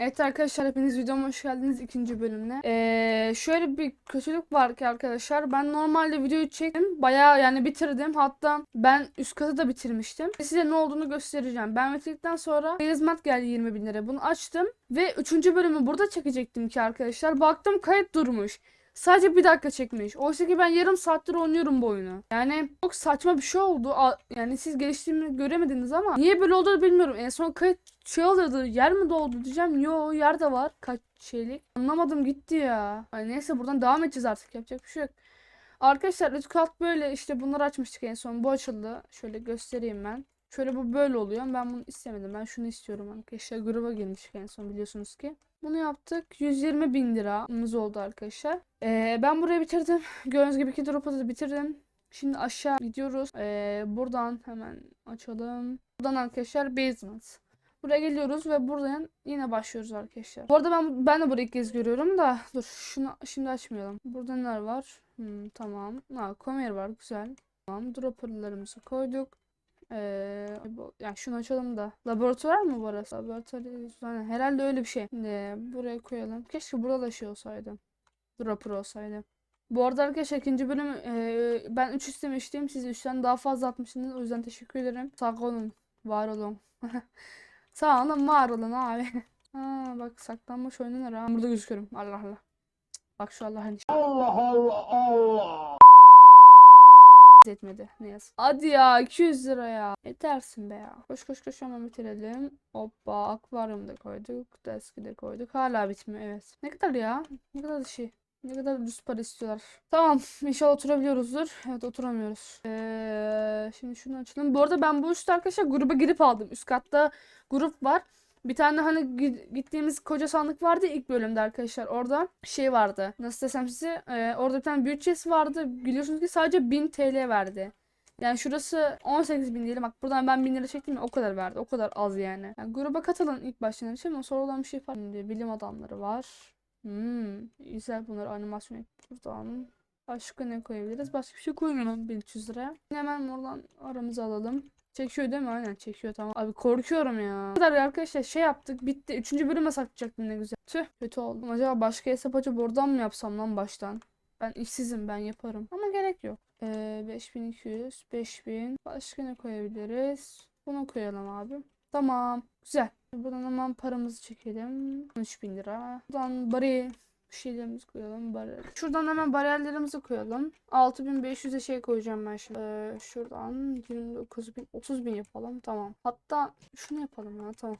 Evet arkadaşlar hepiniz videoma hoş geldiniz ikinci bölümle. Ee, şöyle bir kötülük var ki arkadaşlar. Ben normalde videoyu çektim. Bayağı yani bitirdim. Hatta ben üst katı da bitirmiştim. Size ne olduğunu göstereceğim. Ben bitirdikten sonra hizmet geldi 20 bin lira. Bunu açtım. Ve üçüncü bölümü burada çekecektim ki arkadaşlar. Baktım kayıt durmuş. Sadece bir dakika çekmiş. Oysa ki ben yarım saattir oynuyorum bu oyunu. Yani çok saçma bir şey oldu. Yani siz geliştiğimi göremediniz ama niye böyle olduğunu bilmiyorum. En son kayıt şey oluyordu. Yer mi doldu diyeceğim. Yo yer de var. Kaç şeylik. Anlamadım gitti ya. Ay neyse buradan devam edeceğiz artık. Yapacak bir şey yok. Arkadaşlar kat böyle işte bunları açmıştık en son. Bu açıldı. Şöyle göstereyim ben. Şöyle bu böyle oluyor. Ben bunu istemedim. Ben şunu istiyorum arkadaşlar. Gruba girmiştik en son biliyorsunuz ki. Bunu yaptık. 120 bin liramız oldu arkadaşlar. Ee, ben burayı bitirdim. Gördüğünüz gibi iki drop'u da bitirdim. Şimdi aşağı gidiyoruz. Ee, buradan hemen açalım. Buradan arkadaşlar basement. Buraya geliyoruz ve buradan yine başlıyoruz arkadaşlar. Bu arada ben ben de burayı ilk kez görüyorum da dur şunu şimdi açmayalım. Burada neler var? Hmm, tamam. Ha, conveyor var güzel. Tamam. Dropperlarımızı koyduk. Ee, yani şunu açalım da. Laboratuvar mı burası? Laboratuvar yani herhalde öyle bir şey. Şimdi buraya koyalım. Keşke burada da şey olsaydı. Dropper olsaydı. Bu arada arkadaşlar ikinci bölüm e, ben 3 istemiştim. Siz 3'ten daha fazla atmışsınız. O yüzden teşekkür ederim. Sağ olun. Var olun. Sağ olun var olun abi. Ha, bak saklanmış oynanır ha. Burada gözüküyorum. Allah Allah. Bak şu Allah'ın. Allah Allah Allah. Etmedi. Ne yazık. Hadi ya 200 lira ya. Yetersin be ya. Koş koş koş hemen bitirelim. Hoppa akvaryum da koyduk. Deski de koyduk. Hala bitmiyor evet. Ne kadar ya? Ne kadar şey? Ne kadar düz para istiyorlar. Tamam. İnşallah oturabiliyoruzdur. Evet oturamıyoruz. Ee, şimdi şunu açalım. Bu arada ben bu üstte arkadaşlar gruba girip aldım. Üst katta grup var. Bir tane hani gi- gittiğimiz koca sandık vardı ilk bölümde arkadaşlar. Orada şey vardı. Nasıl desem size. Ee, orada bir tane büyük chest vardı. Biliyorsunuz ki sadece 1000 TL verdi. Yani şurası 18 bin diyelim. Bak buradan ben 1000 lira çektim ya o kadar verdi. O kadar az yani. yani gruba katılın ilk başta şey ama sonra olan bir şey var. Şimdi bilim adamları var. Hmm, güzel bunlar animasyon et buradan. Başka ne koyabiliriz? Başka bir şey koymayalım 1300 liraya. Hemen oradan aramızı alalım. Çekiyor değil mi? Aynen çekiyor tamam. Abi korkuyorum ya. Bu kadar arkadaşlar şey yaptık bitti. Üçüncü bölüme sakacaktım ne güzel. Tüh kötü oldum. Acaba başka hesap açıp oradan mı yapsam lan baştan? Ben işsizim ben yaparım. Ama gerek yok. Ee, 5200, 5000. Başka ne koyabiliriz? Bunu koyalım abi. Tamam. Güzel. Buradan hemen paramızı çekelim. 3000 lira. Buradan bari şeylerimizi koyalım. Bari. Şuradan hemen bariyerlerimizi koyalım. 6500'e şey koyacağım ben şimdi. Ee, şuradan 29000, 30000 yapalım. Tamam. Hatta şunu yapalım ya. Tamam.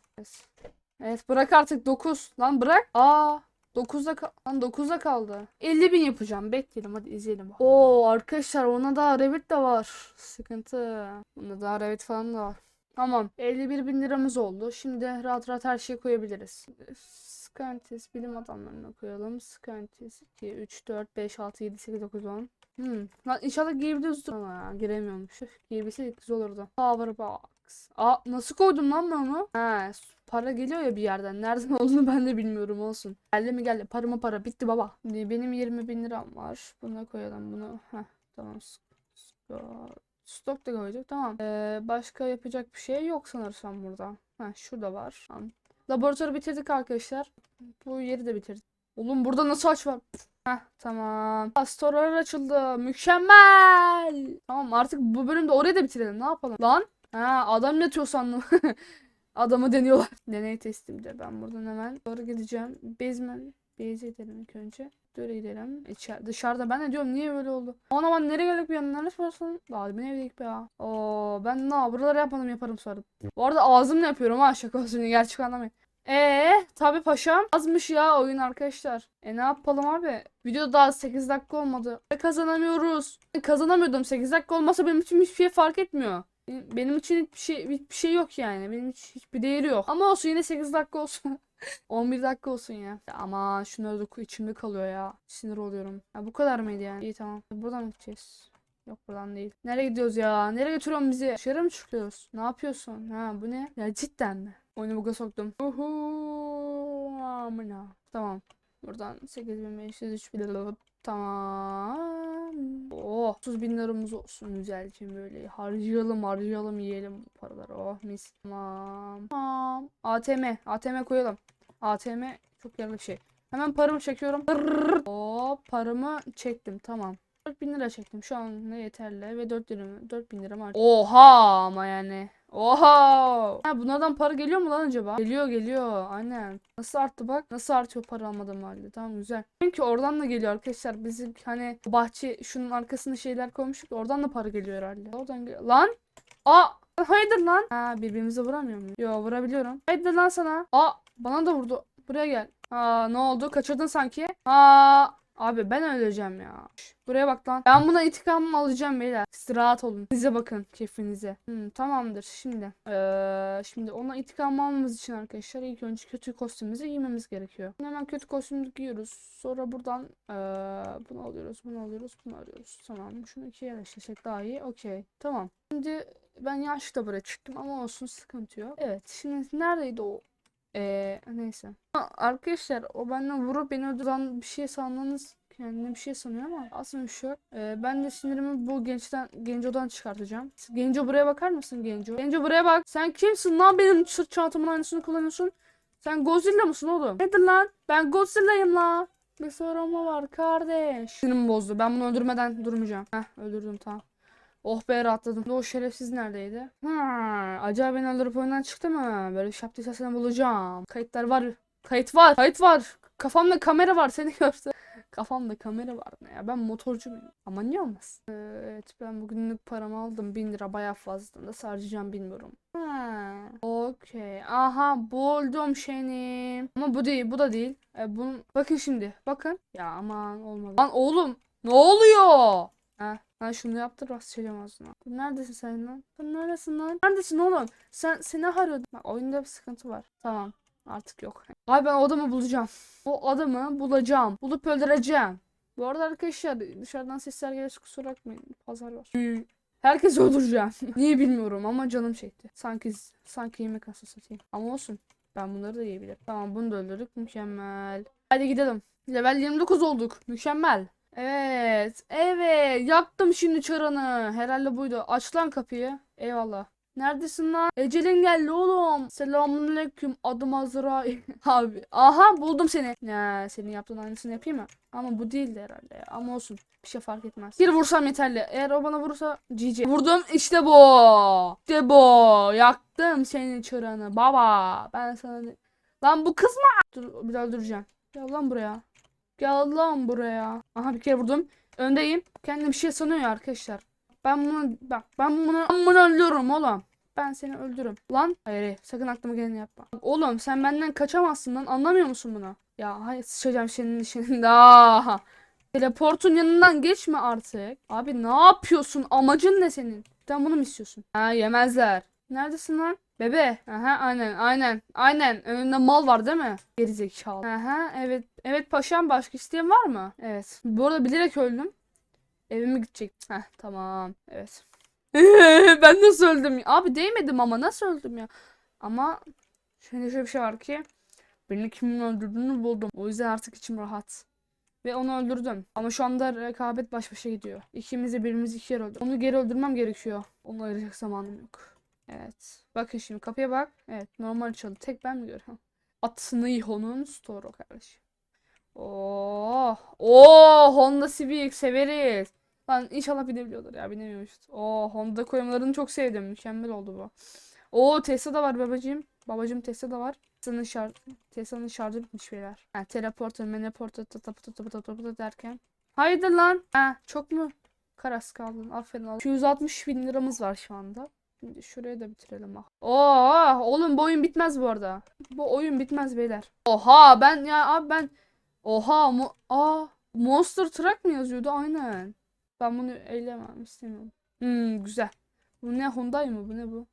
Evet. Bırak artık 9. Lan bırak. Aa 9'da ka- lan 9'da kaldı. 50 bin yapacağım. Bekleyelim hadi izleyelim. Oo arkadaşlar ona da Revit de var. Sıkıntı. Onda da Revit falan da var. Tamam. 51 bin liramız oldu. Şimdi rahat rahat her şeyi koyabiliriz. Scientist bilim adamlarına koyalım. Scientist 2, 3, 4, 5, 6, 7, 8, 9, 10. Hmm. Lan inşallah girebiliyoruzdur ama ya giremiyormuş. Girebilseydik güzel olurdu. Power box. Aa nasıl koydum lan ben onu? Ha para geliyor ya bir yerden. Nereden olduğunu ben de bilmiyorum olsun. Geldi mi geldi. Parama para bitti baba. Benim 20 bin liram var. Buna koyalım bunu. Heh tamam. Stok da koyduk tamam. Ee, başka yapacak bir şey yok sanırsam burada. Heh şurada var. Tamam. Laboratuvarı bitirdik arkadaşlar. Bu yeri de bitirdik. Oğlum burada nasıl aç var? Heh tamam. Storelar açıldı. Mükemmel. Tamam artık bu bölümde orayı da bitirelim. Ne yapalım? Lan. Ha adam yatıyor sandım. Adamı deniyorlar. Deney testimde. Ben buradan hemen doğru gideceğim. Basement. Base edelim ilk önce. Böyle gidelim. İçer dışarıda ben de diyorum niye böyle oldu? Aman aman nereye geldik bir yandan? Neresi burası? Daha ben evdeydik be ya. Oo ben ne buraları yapmadım yaparım sonra. Bu arada ağzımla yapıyorum ha şaka olsun gerçek anlamayın. Eee tabi paşam azmış ya oyun arkadaşlar. E ne yapalım abi? Video daha 8 dakika olmadı. E, Kazanamıyoruz. E, Kazanamıyordum 8 dakika olmasa benim için hiçbir şey fark etmiyor. Benim için hiçbir şey, hiçbir şey yok yani. Benim hiç, hiçbir değeri yok. Ama olsun yine 8 dakika olsun. 11 dakika olsun ya. Ama şunları da içimde kalıyor ya. Sinir oluyorum. Ya bu kadar mıydı yani? İyi tamam. Buradan gideceğiz? Yok buradan değil. Nereye gidiyoruz ya? Nereye götürüyorsun bizi? Dışarı mı çıkıyoruz? Ne yapıyorsun? Ha bu ne? Ya cidden mi? Oyunu buga soktum. Uhu, amına. Tamam. Buradan 8500 3000 Tamam. Oh 30 bin liramız olsun güzelce böyle. Harcayalım harcayalım yiyelim bu paraları. Oh mis. Tamam. Tamam. ATM. ATM koyalım. ATM çok yararlı bir şey. Hemen paramı çekiyorum. Hop paramı çektim tamam. 4000 lira çektim şu an ne yeterli ve 4 lira 4000 lira var. Oha ama yani. Oha. Ha, bunlardan para geliyor mu lan acaba? Geliyor geliyor. Aynen. Nasıl arttı bak. Nasıl artıyor para almadığım halde. Tamam güzel. Çünkü oradan da geliyor arkadaşlar. Bizim hani bahçe şunun arkasında şeyler koymuştuk. Oradan da para geliyor herhalde. Oradan geliyor. Lan. Aa. Hayırdır lan? Ha birbirimize vuramıyor muyum? Yo vurabiliyorum. Hayırdır lan sana? Aa bana da vurdu. Buraya gel. Aa ne oldu? Kaçırdın sanki. Aa Abi ben öleceğim ya. Buraya bak lan. Ben buna intikamımı alacağım beyler. Siz rahat olun. Size bakın keyfinize. Hmm, tamamdır şimdi. Ee, şimdi ona intikam almamız için arkadaşlar ilk önce kötü kostümümüzü giymemiz gerekiyor. Şimdi hemen kötü kostümümüzü giyiyoruz. Sonra buradan ee, bunu alıyoruz, bunu alıyoruz, bunu alıyoruz. Tamam. Şunu ikiye yerleştirsek daha iyi. Okey. Tamam. Şimdi ben yaşta buraya çıktım ama olsun sıkıntı yok. Evet. Şimdi neredeydi o ee, neyse. Arkadaşlar o benden vurup beni öldüren bir şey sanmanız kendine bir şey sanıyor ama aslında yok. Ee, ben de sinirimi bu gençten Genco'dan çıkartacağım. Genco buraya bakar mısın Genco? Genco buraya bak. Sen kimsin lan benim sırt çantamın aynısını kullanıyorsun? Sen Godzilla mısın oğlum? Nedir lan? Ben Godzilla'yım la. Bir sorun mu var kardeş? Sinirimi bozdu. Ben bunu öldürmeden durmayacağım. Heh öldürdüm tamam. Oh be rahatladım. O şerefsiz neredeydi? Ha, acaba beni öldürüp oyundan çıktı mı? Böyle bir şey seni bulacağım. Kayıtlar var. Kayıt var. Kayıt var. Kafamda kamera var seni görse. Kafamda kamera var ne ya? Ben motorcu muyum? Ama niye olmaz? Ee, Evet ben bugünlük paramı aldım. 1000 lira bayağı fazla. Nasıl harcayacağım bilmiyorum. Ha, okey. Aha buldum seni. Ama bu değil. Bu da değil. E, bunun... Bakın şimdi. Bakın. Ya aman olmadı. Lan oğlum. Ne oluyor? Ha, ben şunu yaptır bak sıçacağım ağzına. Neredesin sen lan? Sen neredesin lan? Neredesin oğlum? Sen seni arıyordum. Bak oyunda bir sıkıntı var. Tamam. Artık yok. Abi ben o adamı bulacağım. O adamı bulacağım. Bulup öldüreceğim. Bu arada arkadaşlar dışarıdan sesler gelirse kusura bakmayın. Pazar var. Herkesi öldüreceğim. Niye bilmiyorum ama canım çekti. Sanki sanki yemek asıl satayım. Ama olsun. Ben bunları da yiyebilirim. Tamam bunu da öldürdük. Mükemmel. Hadi gidelim. Level 29 olduk. Mükemmel. Evet. Evet. Yaktım şimdi çarını. Herhalde buydu. Aç lan kapıyı. Eyvallah. Neredesin lan? Ecelin geldi oğlum. Selamünaleyküm. Adım Azrail. Abi. Aha buldum seni. Ya senin yaptığın aynısını yapayım mı? Ama bu değildi herhalde ya. Ama olsun. Bir şey fark etmez. Bir vursam yeterli. Eğer o bana vurursa GG. Vurdum. İşte bu. İşte bu. Yaktım senin çıranı. Baba. Ben sana... Lan bu kız mı? Dur bir daha öldüreceğim. Gel lan buraya. Gel lan buraya. Aha bir kere vurdum. Öndeyim. Kendim bir şey sanıyor arkadaşlar. Ben bunu bak ben bunu ben bunu öldürürüm oğlum. Ben seni öldürürüm. Lan hayır, hayır sakın aklıma geleni yapma. Oğlum sen benden kaçamazsın lan anlamıyor musun bunu? Ya hayır sıçacağım senin işin daha. Teleportun yanından geçme artık. Abi ne yapıyorsun? Amacın ne senin? Sen bunu mu istiyorsun? Ha yemezler. Neredesin lan? Bebe. Aha aynen aynen. Aynen. Önünde mal var değil mi? Gerizekalı. Aha evet. Evet paşam başka isteyen var mı? Evet. Bu arada bilerek öldüm. Evime gidecek. Heh tamam. Evet. ben nasıl öldüm? Abi değmedim ama nasıl öldüm ya? Ama şöyle şöyle bir şey var ki beni kimin öldürdüğünü buldum. O yüzden artık içim rahat. Ve onu öldürdüm. Ama şu anda rekabet baş başa gidiyor. İkimiz de birimizi iki kere öldürdük. Onu geri öldürmem gerekiyor. Onu ayıracak zamanım yok. Evet. Bakın şimdi kapıya bak. Evet normal çalı. Tek ben mi görüyorum? Atnihon'un store kardeşim. Oh. Oh Honda Civic severiz. Lan inşallah binebiliyorlar ya binemiyormuş. Oo Honda koymalarını çok sevdim. Mükemmel oldu bu. Oo Tesla da var babacığım. Babacığım Tesla da var. Tesla'nın şarj Tesla'nın şarjı bitmiş beyler. Ha teleporter, meneporter, tatapı tatapı tatapı derken. Hayırdır lan? Ha çok mu karas kaldın? Aferin al. 260 bin liramız var şu anda. Şimdi şuraya da bitirelim ah. Oo oğlum bu oyun bitmez bu arada. Bu oyun bitmez beyler. Oha ben ya abi ben Oha mu Aa Monster Truck mı yazıyordu? Aynen. Ben bunu eylemem istemiyorum. Hmm, güzel. Bu ne Hyundai mı? Bu ne bu?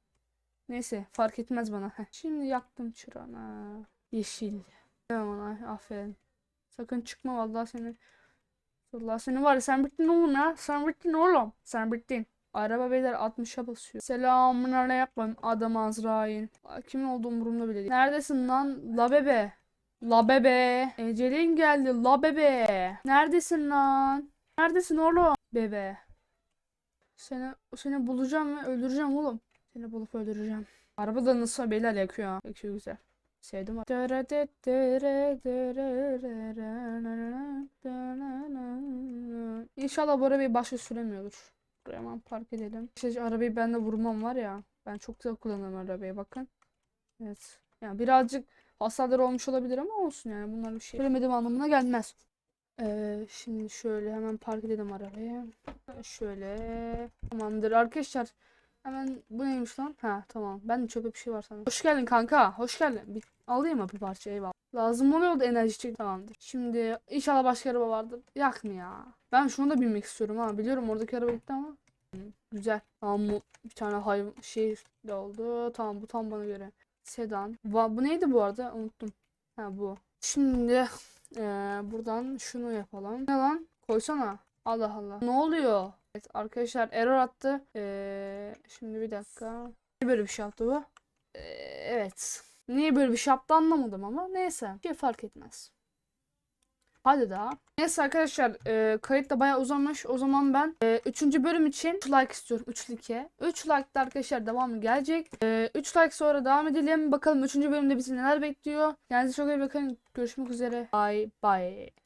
Neyse fark etmez bana. Heh. Şimdi yaktım çırağını. Yeşil. Ay, aferin. Sakın çıkma vallahi seni. Vallahi seni var ya sen bittin oğlum ya. Sen bittin oğlum. Sen bittin. Araba beyler 60'a basıyor. Selamun aleyküm adam Azrail. Aa, Kimin olduğu umurumda bile değil. Neredesin lan? La bebe. La bebe. Ecelin geldi la bebe. Neredesin lan? Neredesin oğlum? Bebe. Seni seni bulacağım ve öldüreceğim oğlum. Seni bulup öldüreceğim. Araba da nasıl beyler yakıyor ha. Yakıyor güzel. Sevdim. İnşallah bu arabayı başka süremiyordur. Buraya hemen park edelim. İşte arabayı ben de vurmam var ya. Ben çok güzel kullanıyorum arabayı bakın. Evet. Yani birazcık hasarlar olmuş olabilir ama olsun yani bunlar bir şey. Söylemedim anlamına gelmez. Ee, şimdi şöyle hemen park edelim arabayı. Şöyle. Tamamdır arkadaşlar. Hemen bu neymiş lan? Ha tamam. Ben de çöpe bir şey var sanırım. Hoş geldin kanka. Hoş geldin. Bir alayım mı bir parça eyvallah. Lazım oluyordu enerji çek. Tamamdır. Şimdi inşallah başka araba vardır. Yak mı ya? Ben şunu da binmek istiyorum ha. Biliyorum oradaki araba gitti ama. Güzel. Tamam bu bir tane hayvan şey de oldu. Tamam bu tam bana göre. Sedan. Va- bu neydi bu arada? Unuttum. Ha bu. Şimdi eee, buradan şunu yapalım. Ne lan? Koysana. Allah Allah. Ne oluyor? Evet arkadaşlar error attı. Eee, şimdi bir dakika. Niye böyle bir şey yaptı bu? Eee, evet. Niye böyle bir şey yaptı anlamadım ama neyse. Bir şey fark etmez. Hadi daha. Neyse arkadaşlar e, kayıt da bayağı uzamış. O zaman ben 3. bölüm için 3 like istiyorum. 3 like. 3 like'da arkadaşlar devamı gelecek. 3 like sonra devam edelim. Bakalım 3. bölümde bizi neler bekliyor. Kendinize çok iyi bakın. Görüşmek üzere. Bye bye.